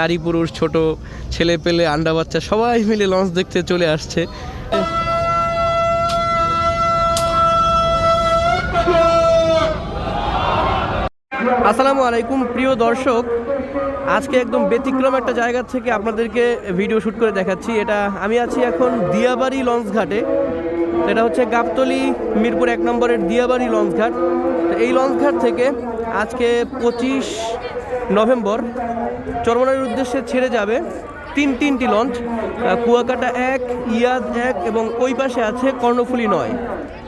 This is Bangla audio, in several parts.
নারী পুরুষ, ছোট, ছেলে পেলে, আন্ডা বাচ্চা, সবাই মিলে লঞ্চ দেখতে চলে আসছে। আসসালামু আলাইকুম, প্রিয় দর্শক। আজকে একদম ব্যতিক্রম একটা জায়গা থেকে আপনাদেরকে ভিডিও শ্যুট করে দেখাচ্ছি। এটা আমি আছি এখন দিয়াবাড়ি লঞ্চ ঘাটে। এটা হচ্ছে গাবতলি, মিরপুর এক নম্বরের দিয়াবাড়ি লঞ্চ ঘাট। এই লঞ্চ ঘাট থেকে আজকে পঁচিশ নভেম্বর চরমনার উদ্দেশ্যে ছেড়ে যাবে। তিন তিনটি লঞ্চ কুয়াকাটা এক, ইয়াদ এক এবং ওই পাশে আছে কর্ণফুলি নয়।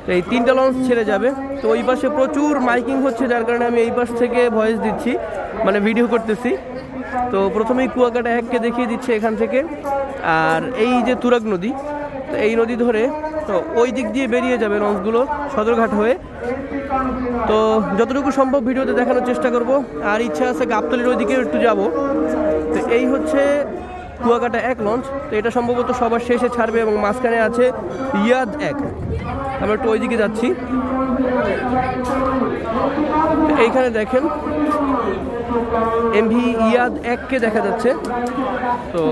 তো এই তিনটা লঞ্চ ছেড়ে যাবে। তো ওই পাশে প্রচুর মাইকিং হচ্ছে, যার কারণে আমি এই পাশ থেকে ভয়েস দিচ্ছি মানে ভিডিও করতেছি। তো প্রথমেই কুয়াকাটা এককে দেখিয়ে দিচ্ছে এখান থেকে। আর এই যে তুরাগ নদী, তো এই নদী ধরে তো ওই দিক দিয়ে বেরিয়ে যাবে লঞ্চগুলো সদরঘাট হয়ে। তো যতটুকু সম্ভব ভিডিওতে দেখানোর চেষ্টা করব। আর ইচ্ছা আছে গাবতলির ওই দিকে একটু যাব। তো এই হচ্ছে কুয়াকাটা এক লঞ্চ। তো এটা সম্ভবত সবার শেষে ছাড়বে এবং মাঝখানে আছে ইয়াদ এক। আমরা একটু ওই দিকে যাচ্ছি এইখানে দেখেন এমভি ইয়াদ এককে দেখা যাচ্ছে। তো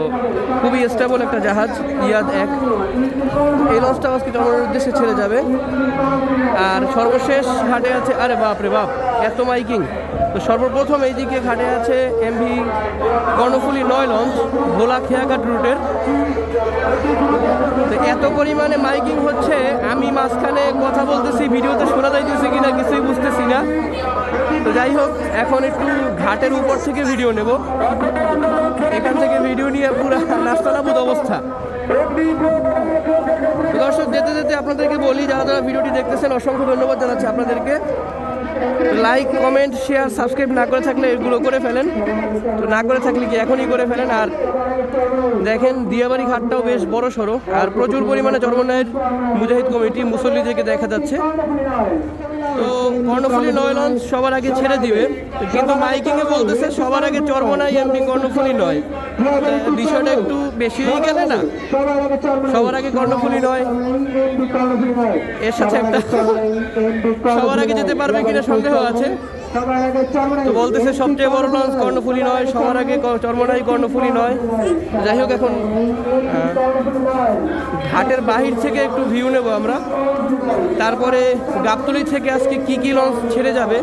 খুবই স্টেবল একটা জাহাজ ইয়াদ এক এই লঞ্চটা আজকে চন্দ্রের উদ্দেশ্যে ছেড়ে যাবে। আর সর্বশেষ ঘাটে আছে, আরে বাপ রে বাপ, এত মাইকিং। তো সর্বপ্রথম এইদিকে ঘাটে আছে এমভি কর্ণফুলি নয় লঞ্চ, ভোলা খেয়াঘাট রুটের। তো এত পরিমাণে মাইকিং হচ্ছে, আমি মাঝখানে কথা বলতেছি, ভিডিওতে শোনা যাইতেছে কিনা কিছুই বুঝতেছি না। তো যাই হোক, এখন একটু ঘাটের উপর থেকে ভিডিও নেব। এখান থেকে ভিডিও নিয়ে পুরো নাস্তানাবুদ অবস্থা। দর্শক, যেতে যেতে আপনাদেরকে বলি, যারা যারা ভিডিওটি দেখতেছেন, অসংখ্য ধন্যবাদ জানাচ্ছি আপনাদেরকে। লাইক কমেন্ট শেয়ার সাবস্ক্রাইব না করে থাকলে এগুলো করে ফেলেন। তো না করে থাকলে কি এখনই করে ফেলেন? আর দেখেন, দিয়াবাড়ি ঘাটটাও বেশ বড় সড়ো। আর প্রচুর পরিমাণে চরমনায়ের মুজাহিদ কমিটি মুসল্লিদেরকে দেখা যাচ্ছে। তো কর্ণফুলি নয় লঞ্চ সবার আগে ছেড়ে দিবে। কিন্তু মাইকিংয়ে বলতেছে সবার আগে চরমনাই এমনি কর্ণফুলি নয়। বিষয়টা একটু বেশি হয়ে গেলে না? সবার আগে কর্ণফুলি নয়। এর সাথে একটা সবার আগে যেতে পারবে কিনা সন্দেহ আছে। তো বলতেছে সবচেয়ে বড় লঞ্চ কর্ণফুলি নয় সবার আগে চর্মনাই কর্ণফুলি নয়। যাই হোক এখন ঘাটের বাহির থেকে একটু ভিউ নেব আমরা। তারপরে গাবতলি থেকে আজকে কি কি লঞ্চ ছেড়ে যাবে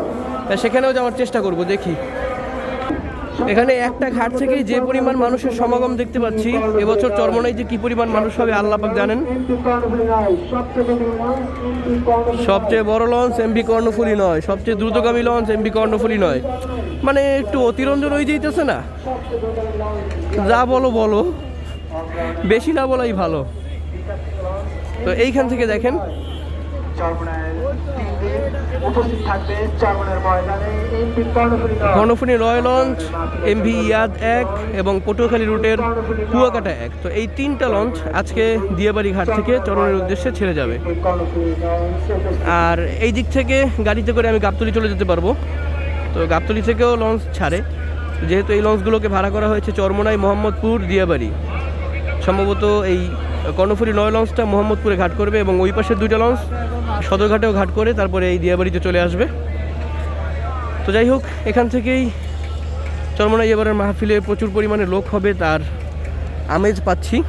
সেখানেও যাওয়ার চেষ্টা করব দেখি। এখানে একটা ঘাট থেকেই যে পরিমাণ মানুষের সমাগম দেখতে পাচ্ছি, এবছর চরমনাই যে কি পরিমাণ মানুষ হবে আল্লাহ পাক জানেন। সবচেয়ে বড় লঞ্চ এমবি কর্ণফুলি নয়, সবচেয়ে দ্রুতগামী লঞ্চ এমবি কর্ণফুলি নয়। মানে একটু অতিরঞ্জন হয়ে যাইতেছে না? যা বলো বলো। বেশি না বলাই ভালো। তো এইখান থেকে দেখেন। উপস্থিত থাকবে চারমনের ময়দানে MP Karnaphuli Karnaphuli Roy launch MV ইয়াদ এক এবং পটুয়াখালী রুটের কুয়াকাটা এক। তো এই তিনটা লঞ্চ আজকে দিয়াবাড়ি ঘাট থেকে চরণের উদ্দেশ্যে ছেড়ে যাবে। আর এই দিক থেকে গাড়িতে করে আমি গাবতলি চলে যেতে পারব। তো গাবতলি থেকেও লঞ্চ ছাড়ে। যেহেতু এই লঞ্চগুলোকে ভাড়া করা হয়েছে চরমনাই মোহাম্মদপুর দিয়াবাড়ি। সম্ভবত এই কর্ণফুলি নয় লঞ্চটা মোহাম্মদপুরে ঘাট করবে এবং ওই পাশের দুইটা লঞ্চ সদরঘাটেও ঘাট করে তারপরে এই দিয়াবাড়িতে চলে আসবে। তো যাই হোক, এখান থেকেই চরমনাই এবারের মাহফিলে প্রচুর পরিমাণে লোক হবে, তার আমেজ পাচ্ছি।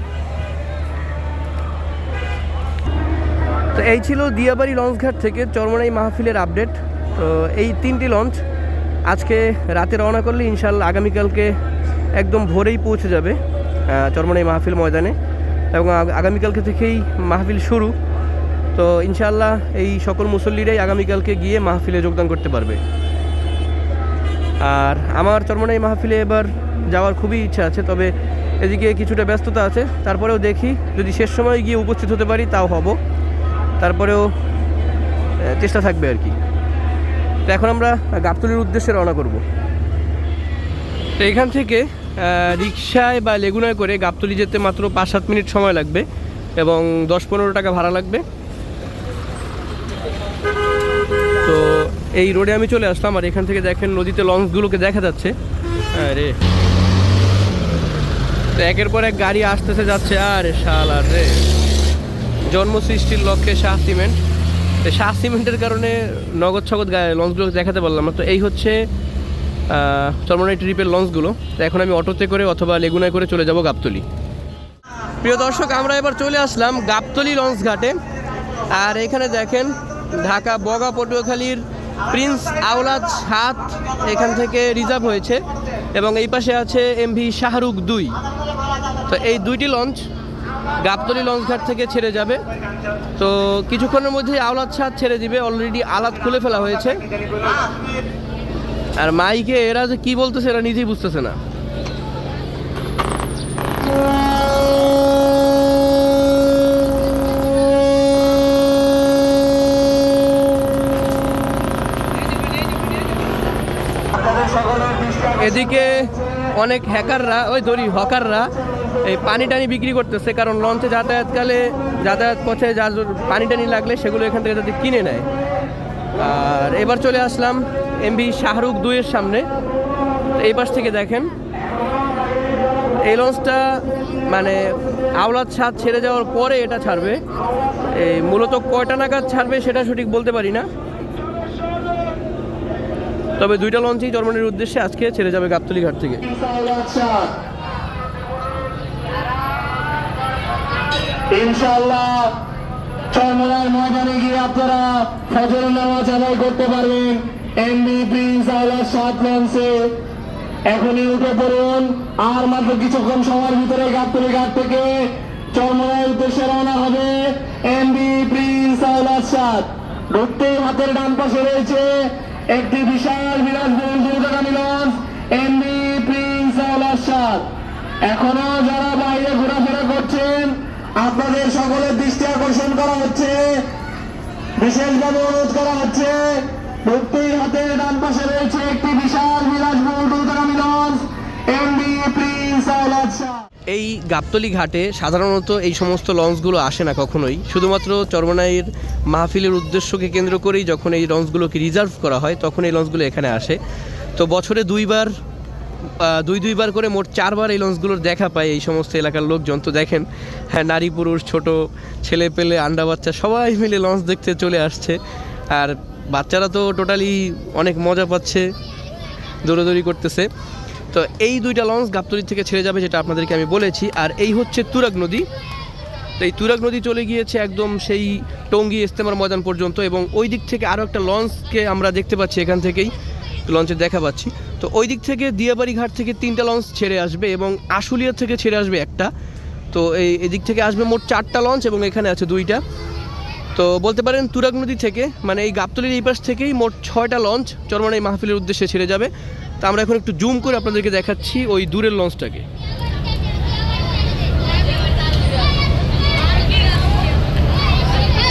তো এই ছিল দিয়াবাড়ি লঞ্চ ঘাট থেকে চরমনাই মাহফিলের আপডেট। তো এই তিনটি লঞ্চ আজকে রাতে রওনা করলে ইনশাল্লাহ আগামীকালকে একদম ভোরেই পৌঁছে যাবে চরমনাই মাহফিল ময়দানে। এবং আগ- আগামীকালকে থেকেই মাহফিল শুরু। তো ইনশাল্লাহ এই সকল মুসল্লিরাই আগামীকালকে গিয়ে মাহফিলে যোগদান করতে পারবে। আর আমার চরমনাই মাহফিলে এবার যাওয়ার খুবই ইচ্ছা আছে, তবে এদিকে কিছুটা ব্যস্ততা আছে। তারপরেও দেখি, যদি শেষ সময় গিয়ে উপস্থিত হতে পারি তাও হব। তারপরেও চেষ্টা থাকবে আর কি। তো এখন আমরা গাবতলির উদ্দেশ্যে রওনা করব। তো এখান থেকে রিক্সায় বা লেগুনায় করে গাবতলি যেতে মাত্র পাঁচ সাত মিনিট সময় লাগবে এবং দশ পনেরো টাকা ভাড়া লাগবে। তো এই রোডে আমি চলে আসলাম আর এখান থেকে দেখেন নদীতে লঞ্চগুলোকে দেখা যাচ্ছে। আরে। একের পর এক গাড়ি আসতেছে, যাচ্ছে, আরে শাল আর রে। জন্ম সৃষ্টির লক্ষ্যে শাহ সিমেন্ট শাহ সিমেন্টের কারণে নগদ ছগদ গায়ে লঞ্চগুলো দেখাতে পারলাম না। তো এই হচ্ছে চরমনাই ট্রিপের লঞ্চগুলো তো এখন আমি অটোতে করে অথবা লেগুনায় করে চলে যাব গাবতলি। প্রিয় দর্শক, আমরা এবার চলে আসলাম গাবতলি লঞ্চ ঘাটে। আর এখানে দেখেন ঢাকা বগা পটুয়াখালীর প্রিন্স আওলাদ সাত এখান থেকে রিজার্ভ হয়েছে এবং এই পাশে আছে এমভি শাহরুখ দুই। তো এই দুইটি লঞ্চ গাবতলি লঞ্চ ঘাট থেকে ছেড়ে যাবে। তো কিছুক্ষণের মধ্যেই আওলাদ সাত ছেড়ে দিবে অলরেডি আলাদ খুলে ফেলা হয়েছে। আর মাইকে এরা যে কি বলতেছে এরা নিজেই বুঝতেছে না। এদিকে অনেক হ্যাকাররা, ওই দড়ি হকাররা এই পানি টানি বিক্রি করতেছে, কারণ লঞ্চে যাতায়াতকালে যাতায়াত পথে যা পানি টানি লাগলে সেগুলো এখান থেকে যাতে কিনে নেয়। আর এবার চলে আসলাম এমবি শাহরুখ দুইয়ের সামনে। এই পাশ থেকে দেখেন, এই লঞ্চটা মানে আওলাদ সাত ছেড়ে যাওয়ার পরে এটা ছাড়বে। এই মূলত কয়টা নাগাদ ছাড়বে সেটা সঠিক বলতে পারি না। তবে দুইটা লঞ্চই জার্মানির উদ্দেশ্যে আজকে ছেড়ে যাবে গাবতলি ঘাট থেকে। ইনশাআল্লাহ ময়দানে গিয়ে আপনারা ফজর নামাজ আদায় করতে পারবেন। সাত লঞ্চে। এখনই উঠে পড়ুন। আর মাত্র কিছুক্ষণ সময়ের ভিতরে গাবতলি ঘাট থেকে উদ্দেশ্যে রওনা হবে সাত। ঢুকতেই হাতের ডান পাশে রয়েছে একটি বিশাল বিলাসবহুল দুর্গাগামী লঞ্চ এমবি প্রিন্স সাত এখনও যারা বাইরে ঘোরাফেরা করছেন, আপনাদের সকলের দৃষ্টি আকর্ষণ করা হচ্ছে। বিশেষভাবে অনুরোধ করা হচ্ছে মুক্তির হাতে ডান পাশে রয়েছে একটি এই গাবতলি ঘাটে সাধারণত এই সমস্ত লঞ্চগুলো আসে না কখনোই। শুধুমাত্র চরমনাইয়ের মাহফিলের উদ্দেশ্যকে কেন্দ্র করেই যখন এই লঞ্চগুলোকে রিজার্ভ করা হয়, তখন এই লঞ্চগুলো এখানে আসে। তো বছরে দুইবার দুই দুইবার করে মোট চারবার এই লঞ্চগুলোর দেখা পায় এই সমস্ত এলাকার লোকজন। তো দেখেন হ্যাঁ নারী পুরুষ, ছোট, ছেলে পেলে, আন্ডা বাচ্চা, সবাই মিলে লঞ্চ দেখতে চলে আসছে। আর বাচ্চারা তো টোটালি অনেক মজা পাচ্ছে, দৌড়াদৌড়ি করতেছে। তো এই দুইটা লঞ্চ গাবতলি থেকে ছেড়ে যাবে যেটা আপনাদেরকে আমি বলেছি। আর এই হচ্ছে তুরাগ নদী। তো এই তুরাগ নদী চলে গিয়েছে একদম সেই টঙ্গী ইস্তেমার ময়দান পর্যন্ত এবং ওই দিক থেকে আরও একটা লঞ্চকে আমরা দেখতে পাচ্ছি এখান থেকেই লঞ্চে দেখা পাচ্ছি। তো ওই দিক থেকে দিয়াবাড়ি ঘাট থেকে তিনটা লঞ্চ ছেড়ে আসবে এবং আশুলিয়া থেকে ছেড়ে আসবে একটা। তো এই এদিক থেকে আসবে মোট চারটা লঞ্চ এবং এখানে আছে দুইটা। তো বলতে পারেন তুরাগ নদী থেকে মানে এই গাবতলির এই পাশ থেকেই মোট ছয়টা লঞ্চ চরমানাই মাহফিলের উদ্দেশ্যে ছেড়ে যাবে। তা আমরা এখন একটু জুম করে আপনাদেরকে দেখাচ্ছি ওই দূরের লঞ্চটাকে।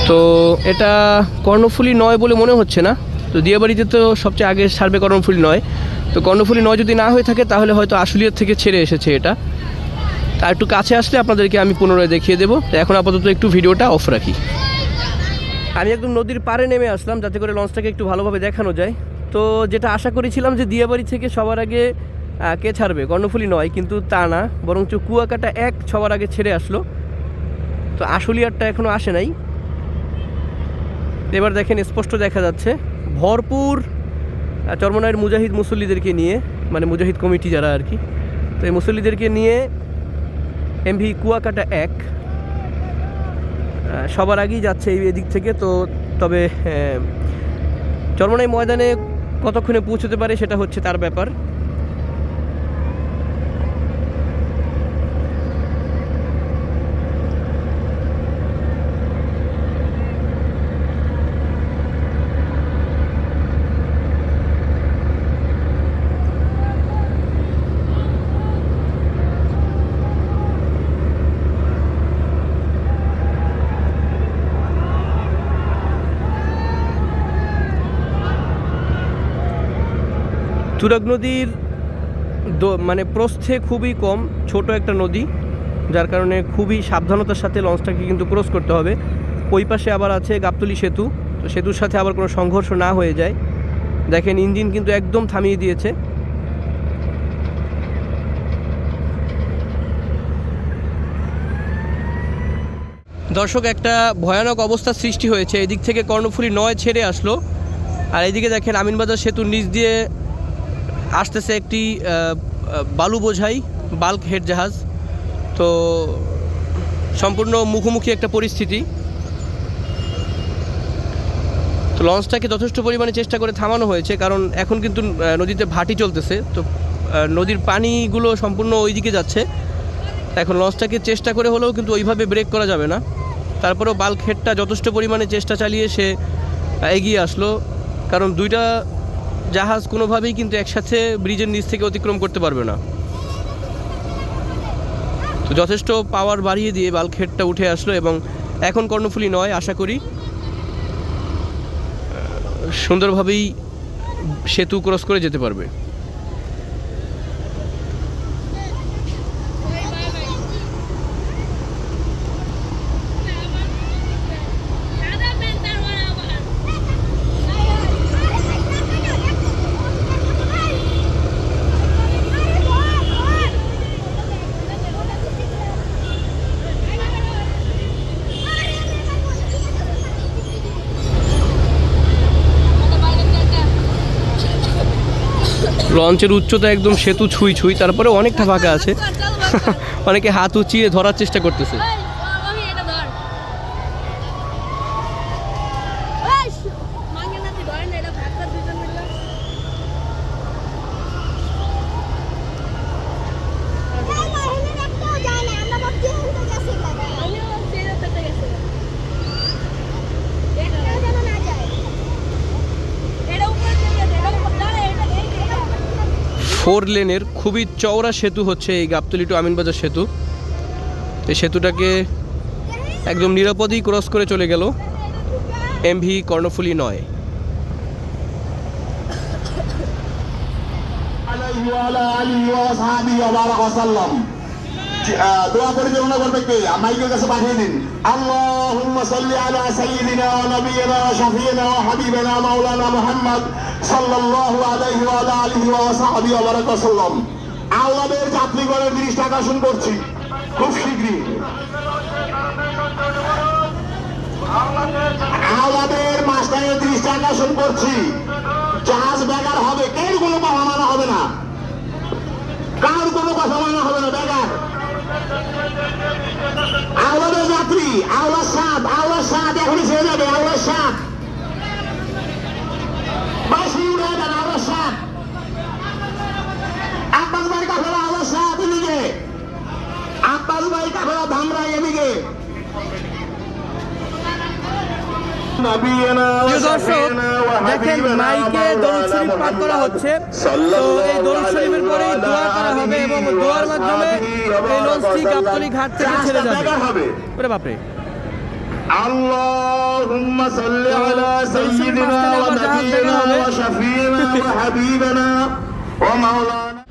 তো এটা কর্ণফুলি নয় বলে মনে হচ্ছে না। তো দিয়াবাড়িতে তো সবচেয়ে আগে ছাড়বে কর্ণফুলি নয়। তো কর্ণফুলি নয় যদি না হয়ে থাকে তাহলে হয়তো আশুলিয়ার থেকে ছেড়ে এসেছে এটা। তা একটু কাছে আসলে আপনাদেরকে আমি পুনরায় দেখিয়ে দেবো। তো এখন আপাতত একটু ভিডিওটা অফ রাখি। আমি একদম নদীর পাড়ে নেমে আসলাম, যাতে করে লঞ্চটাকে একটু ভালোভাবে দেখানো যায়। তো যেটা আশা করেছিলাম যে দিয়াবাড়ি থেকে সবার আগে কে ছাড়বে? কর্ণফুলি নয়, কিন্তু তা না, বরঞ্চ কুয়াকাটা এক সবার আগে ছেড়ে আসলো। তো আশুলিয়ারটা এখনও আসে নাই। এবার দেখেন, স্পষ্ট দেখা যাচ্ছে। ভরপুর চরমনায়ের মুজাহিদ মুসল্লিদেরকে নিয়ে মানে মুজাহিদ কমিটি যারা আর কি, তো এই মুসল্লিদেরকে নিয়ে এমভি কুয়াকাটা এক। সবার আগেই যাচ্ছে এই এদিক থেকে, তো তবে চরমনাই ময়দানে কতক্ষণে পৌঁছতে পারে সেটা হচ্ছে তার ব্যাপার। তুরাগ নদীর মানে প্রস্থে খুবই কম, ছোট একটা নদী, যার কারণে খুবই সাবধানতার সাথে লঞ্চটাকে কিন্তু ক্রস করতে হবে। ওই পাশে আবার আছে গাবতলি সেতু, তো সেতুর সাথে আবার কোনো সংঘর্ষ না হয়ে যায়। দেখেন, ইঞ্জিন কিন্তু একদম থামিয়ে দিয়েছে। দর্শক, একটা ভয়ানক অবস্থার সৃষ্টি হয়েছে। এদিক থেকে কর্ণফুলি নয় ছেড়ে আসলো। আর এইদিকে দেখেন, আমিনবাজার সেতুর নিচ দিয়ে আসতেছে একটি বালু বোঝাই, বাল্ক হেড জাহাজ। তো সম্পূর্ণ মুখোমুখি একটা পরিস্থিতি। তো লঞ্চটাকে যথেষ্ট পরিমাণে চেষ্টা করে থামানো হয়েছে, কারণ এখন কিন্তু নদীতে ভাটি চলতেছে। তো নদীর পানিগুলো সম্পূর্ণ ওই দিকে যাচ্ছে। এখন লঞ্চটাকে চেষ্টা করে হলেও কিন্তু ওইভাবে ব্রেক করা যাবে না। তারপরেও বাল্ক হেডটা যথেষ্ট পরিমাণে চেষ্টা চালিয়ে সে এগিয়ে আসলো। কারণ দুইটা জাহাজ কোনোভাবেই কিন্তু একসাথে ব্রিজের নিচ থেকে অতিক্রম করতে পারবে না। তো যথেষ্ট পাওয়ার বাড়িয়ে দিয়ে বালখেটটা উঠে আসলো এবং এখন কর্ণফুলি নয়, আশা করি। সুন্দরভাবেই সেতু ক্রস করে যেতে পারবে। লঞ্চের উচ্চতা একদম সেতু ছুঁই ছুঁই তারপরে অনেকটা ফাঁকা আছে। অনেকে হাত উঁচিয়ে ধরার চেষ্টা করতেছে। ফোর লেনের খুবই চওড়া সেতু হচ্ছে এই গাবতলি টু আমিনবাজার সেতু। এই সেতুটাকে একদম নিরাপদেই ক্রস করে চলে গেল এমভি কর্ণফুলি নয়। দোয়া পরিচালনা করবে কে? মাইকের কাছে পাঠিয়ে দিন। আল্লাহুম্মা সাল্লি আলা সাইয়্যিদিনা ওয়া নাবিয়িনা ওয়া শাফিয়িনা ওয়া হাবিবিনা মাওলানা মুহাম্মদ সাল্লাল্লাহু আলাইহি ওয়া আলা আলিহি ওয়া আসহাবিহি ওয়া বারাকা ওয়াসাল্লাম। আওলাদের যাত্রীগণের দৃষ্টি আকর্ষণ করছি। খুব শীঘ্রই। আওলাদের মাস্টারের দৃষ্টি আকর্ষণ করছি। জাহাজ বেগার হবে কেউ কোনো মানা হবে না কার কোনো কথা মানা হবে না বেগার আওলাদের সাপ আওলা সাপ এখনই ছেড়ে যাবে আওলা সাপ বাসি উড়ে যান আওলার সাত আব্বাস ভাই কাফেলা আওলা সাপ এদিকে। আব্বাস ভাই কাফেলা ধামরা এদিকে প্রিয় দর্শক দেখেন মাইকে দরুদ শরীফ পাঠ করা হচ্ছে তো এই দরুদ শরীফের পরেই দোয়া করা হবে এবং দোয়ার মাধ্যমে এই লঞ্চটি গাবতলি ঘাট থেকে ছেড়ে যাবে হবে ওরে বাপরে اللهم صل على سيدنا ونبينا وشفينا وحبيبنا ومولانا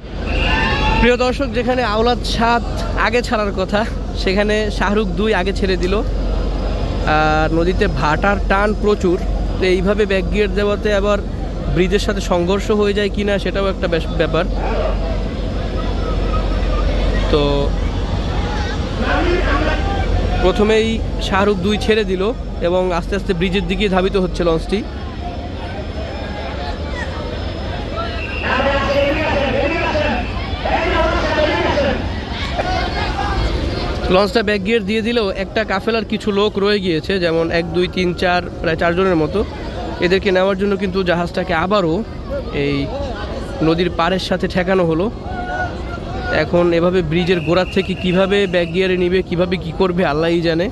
প্রিয় দর্শক যেখানে আওলাদ সাত আগে ছাড়ার কথা সেখানে শাহরুখ দুই আগে ছেড়ে দিল আর নদীতে ভাটার টান প্রচুর, তো এইভাবে ব্যাক গিয়ার দেওয়াতে আবার ব্রিজের সাথে সংঘর্ষ হয়ে যায় কি না সেটাও একটা ব্যাপার। তো প্রথমেই শাহরুখ দুই ছেড়ে দিল এবং আস্তে আস্তে ব্রিজের দিকে ধাবিত হচ্ছে লঞ্চটি। লঞ্চটা ব্যাক গিয়ার দিয়ে দিলেও একটা কাফেলার কিছু লোক রয়ে গিয়েছে, যেমন এক, দুই, তিন, চার, প্রায় চারজনের মতো। এদেরকে নেওয়ার জন্য কিন্তু জাহাজটাকে আবারও এই নদীর পাড়ের সাথে ঠেকানো হলো। এখন এভাবে ব্রিজের গোড়ার থেকে কীভাবে ব্যাক গিয়ারে নিবে, কীভাবে কি করবে, আল্লাহই জানে।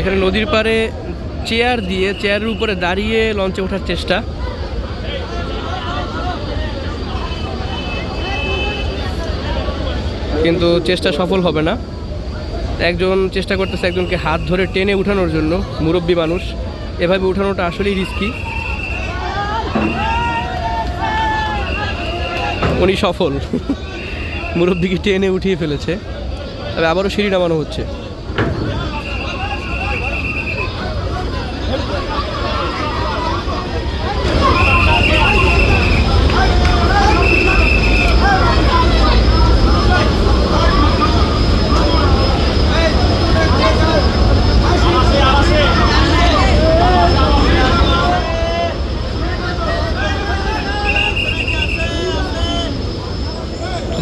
এখানে নদীর পাড়ে চেয়ার দিয়ে চেয়ারের উপরে দাঁড়িয়ে লঞ্চে ওঠার চেষ্টা। কিন্তু চেষ্টা সফল হবে না। একজন চেষ্টা করতেছে একজনকে হাত ধরে টেনে উঠানোর জন্য, মুরব্বী মানুষ। এভাবে উঠানোটা আসলেই রিস্কি উনি সফল। মুরব্বীকে টেনে উঠিয়ে ফেলেছে। তবে আবারও সিঁড়ি নামানো হচ্ছে।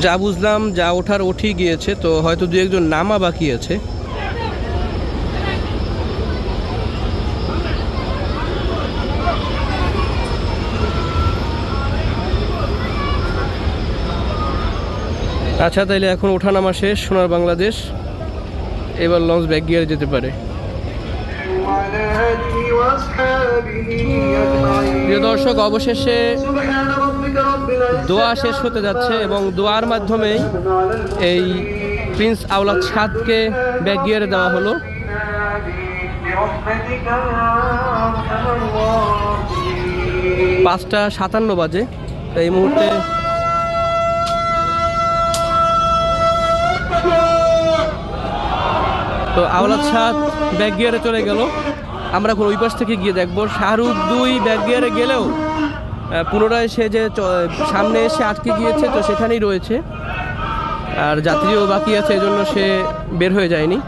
যা বুঝলাম, যা ওঠার উঠি গিয়েছে, তো হয়তো দু একজন নামা বাকি আছে। আচ্ছা তাইলে এখন ওঠানামা শেষ, সোনার বাংলাদেশ। এবার লঞ্চ ব্যাক গিয়ারে যেতে পারে। প্রিয় দর্শক অবশেষে দোয়া শেষ হতে যাচ্ছে এবং দোয়ার মাধ্যমেই এই প্রিন্স আওলাদ সাদকে ব্যাগিয়ে দেওয়া হলো। পাঁচটা সাতান্ন বাজে। এই মুহূর্তে তো আওলাদ সাত ব্যাক গিয়ারে চলে গেল। আমরা ওই পাশ থেকে গিয়ে দেখব, শাহরুখ দুই ব্যাক গিয়ারে গেলেও পুনরায় সে যে সামনে এসে আটকে গিয়েছে, তো সেখানেই রয়েছে। আর যাত্রীও বাকি আছে, এজন্য সে বের হয়ে যায়নি।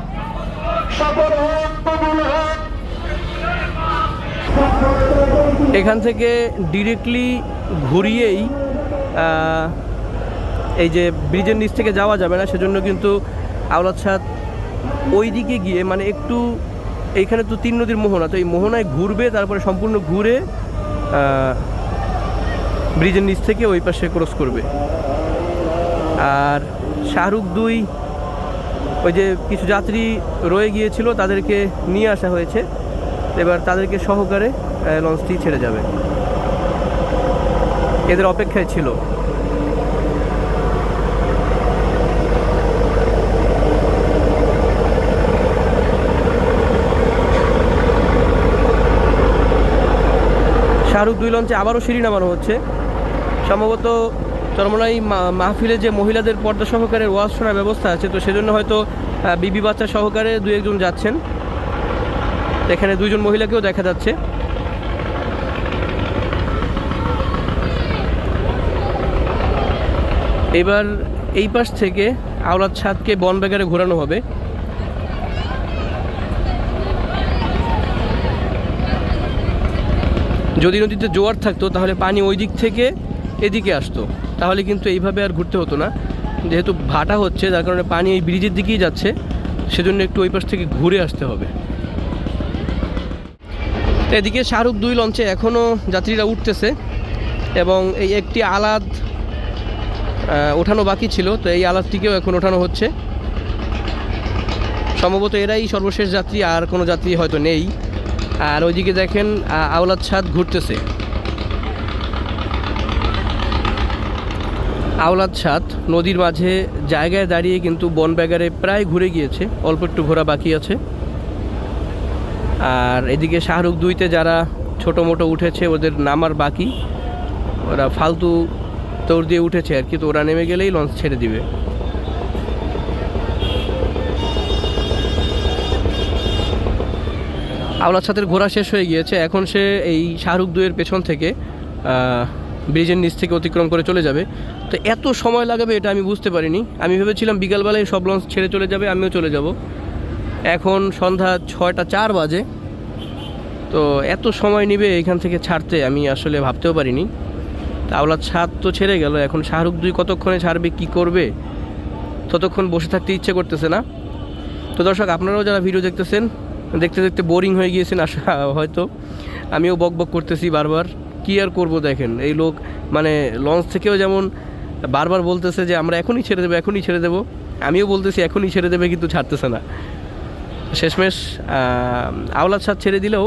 এখান থেকে ডিরেক্টলি ঘুরিয়েই এই যে ব্রিজের নিচ থেকে যাওয়া যাবে না, সেজন্য কিন্তু আওলাদ সাদ ওই দিকে গিয়ে মানে একটু এইখানে তো তিন নদীর মোহনা, তো এই মোহনায় ঘুরবে, তারপরে সম্পূর্ণ ঘুরে ব্রিজের নিচ থেকে ওই পাশে ক্রস করবে। আর শাহরুখ দুই, ওই যে কিছু যাত্রী রয়ে গিয়েছিল, তাদেরকে নিয়ে আসা হয়েছে। এবার তাদেরকে সহকারে লঞ্চটি ছেড়ে যাবে। এদের অপেক্ষায় ছিল। শাহরুখ দুই লঞ্চে আবারও সিঁড়ি নামানো হচ্ছে। সম্ভবত চরমনাই মাহফিলে যে মহিলাদের পর্দা সহকারে ওয়াজ শোনার ব্যবস্থা আছে, তো সেজন্য হয়তো বিবি বাচ্চা সহকারে দু একজন যাচ্ছেন। এখানে দুইজন মহিলাকেও দেখা যাচ্ছে। এবার এই পাশ থেকে আওলাদ ছাদকে বনবেগারে ঘোরানো হবে। যদি নদীতে জোয়ার থাকতো, তাহলে পানি ওই দিক থেকে এদিকে আসতো। তাহলে কিন্তু এইভাবে আর ঘুরতে হতো না। যেহেতু ভাটা হচ্ছে যার কারণে পানি এই ব্রিজের দিকেই যাচ্ছে। সেজন্য একটু ওই পাশ থেকে ঘুরে আসতে হবে। এদিকে শাহরুখ দুই লঞ্চে এখনও যাত্রীরা উঠতেছে এবং এই একটি আলাদ ওঠানো বাকি ছিল। তো এই আলাদটিকেও এখন ওঠানো হচ্ছে। সম্ভবত এরাই সর্বশেষ যাত্রী, আর কোনো যাত্রী হয়তো নেই। আর ওইদিকে দেখেন আওলাদ ছাদ ঘুরতেছে। আওলাদ ছাদ নদীর মাঝে জায়গায় দাঁড়িয়ে কিন্তু বন ব্যাগারে প্রায় ঘুরে গিয়েছে, অল্প একটু ঘোরা বাকি আছে। আর এদিকে শাহরুখ দুইতে যারা ছোটো মোটো উঠেছে, ওদের নামার বাকি। ওরা ফালতু দৌড় দিয়ে উঠেছে আর কি, তো ওরা নেমে গেলেই লঞ্চ ছেড়ে দিবে। আওলাদ ছাতের ঘোরা শেষ হয়ে গিয়েছে। এখন সে এই শাহরুখ দুয়ের পেছন থেকে ব্রিজের নিচ থেকে অতিক্রম করে চলে যাবে। তো এত সময় লাগাবে এটা আমি বুঝতে পারিনি। আমি ভেবেছিলাম বিকালবেলায় সব লঞ্চ ছেড়ে চলে যাবে, আমিও চলে যাব। এখন সন্ধ্যা ছয়টা চার বাজে। তো এত সময় নিবে এখান থেকে ছাড়তে, আমি আসলে ভাবতেও পারিনি। তা আওলাদ ছাদ তো ছেড়ে গেল, এখন শাহরুখ দুই কতক্ষণে ছাড়বে, কি করবে? ততক্ষণ বসে থাকতে ইচ্ছে করতেছে না। তো দর্শক, আপনারাও যারা ভিডিও দেখতেছেন দেখতে দেখতে বোরিং হয়ে গিয়েছেন আশা, হয়তো। আমিও বক বক করতেছি বারবার। কি আর করব দেখেন, এই লোক মানে লঞ্চ থেকেও যেমন বারবার বলতেছে যে আমরা এখনই ছেড়ে দেবো, এখনই ছেড়ে দেবো। আমিও বলতেছি এখনই ছেড়ে দেবে, কিন্তু ছাড়তেছে না। শেষমেশ আওলাদ সাত ছেড়ে দিলেও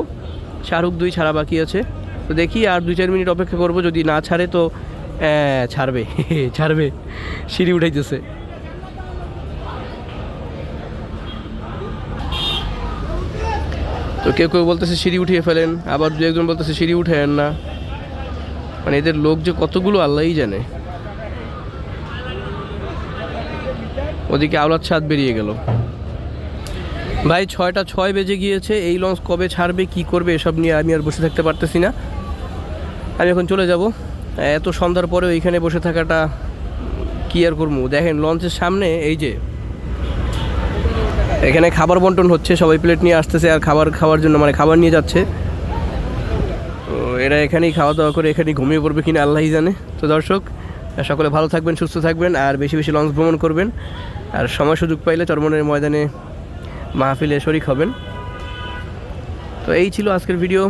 শাহরুখ দুই ছাড়া বাকি আছে। তো দেখি আর দুই চার মিনিট অপেক্ষা করব, যদি না ছাড়ে তো ছাড়বে ছাড়বে, সিঁড়ি উঠাইতেছে। তো কেউ কেউ বলতেছে সিঁড়ি উঠিয়ে ফেলেন, আবার দু একজন বলতেছে সিঁড়ি উঠেন না। মানে এদের লোক যে কতগুলো আল্লাহই জানে। ওদিকে আওলাদ ছাদ বেরিয়ে গেল। ভাই, ছয়টা ছয় বেজে গিয়েছে, এই লঞ্চ কবে ছাড়বে, কি করবে, এসব নিয়ে আমি আর বসে থাকতে পারতেছি না। আমি এখন চলে যাব। এত সন্ধ্যার পরে এইখানে বসে থাকাটা কি আর করব? দেখেন, লঞ্চের সামনে এই যে এখানে খাবার বন্টন হচ্ছে, সবাই প্লেট নিয়ে আসতেছে আর খাবার খাওয়ার জন্য মানে খাবার নিয়ে যাচ্ছে। তো এরা এখানেই খাওয়া দাওয়া করে, এখানেই ঘুমিয়ে পড়বে কিনা আল্লাহই জানে। তো দর্শক, সকলে ভালো থাকবেন, সুস্থ থাকবেন আর বেশি বেশি লঞ্চ ভ্রমণ করবেন। আর সময় সুযোগ পাইলে চরমনের ময়দানে মাহফিলে শরিক হবেন। তো এই ছিল আজকের ভিডিও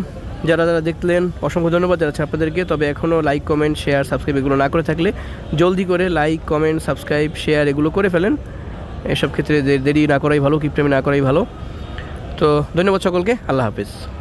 যারা যারা দেখলেন, অসংখ্য ধন্যবাদ। জানাচ্ছি আপনাদেরকে, তবে এখনও লাইক কমেন্ট শেয়ার সাবস্ক্রাইব এগুলো না করে থাকলে জলদি করে লাইক কমেন্ট সাবস্ক্রাইব শেয়ার এগুলো করে ফেলেন। এসব ক্ষেত্রে দেরি না করাই ভালো কিপটামি না করাই ভালো। তো ধন্যবাদ সকলকে, আল্লাহ হাফিজ।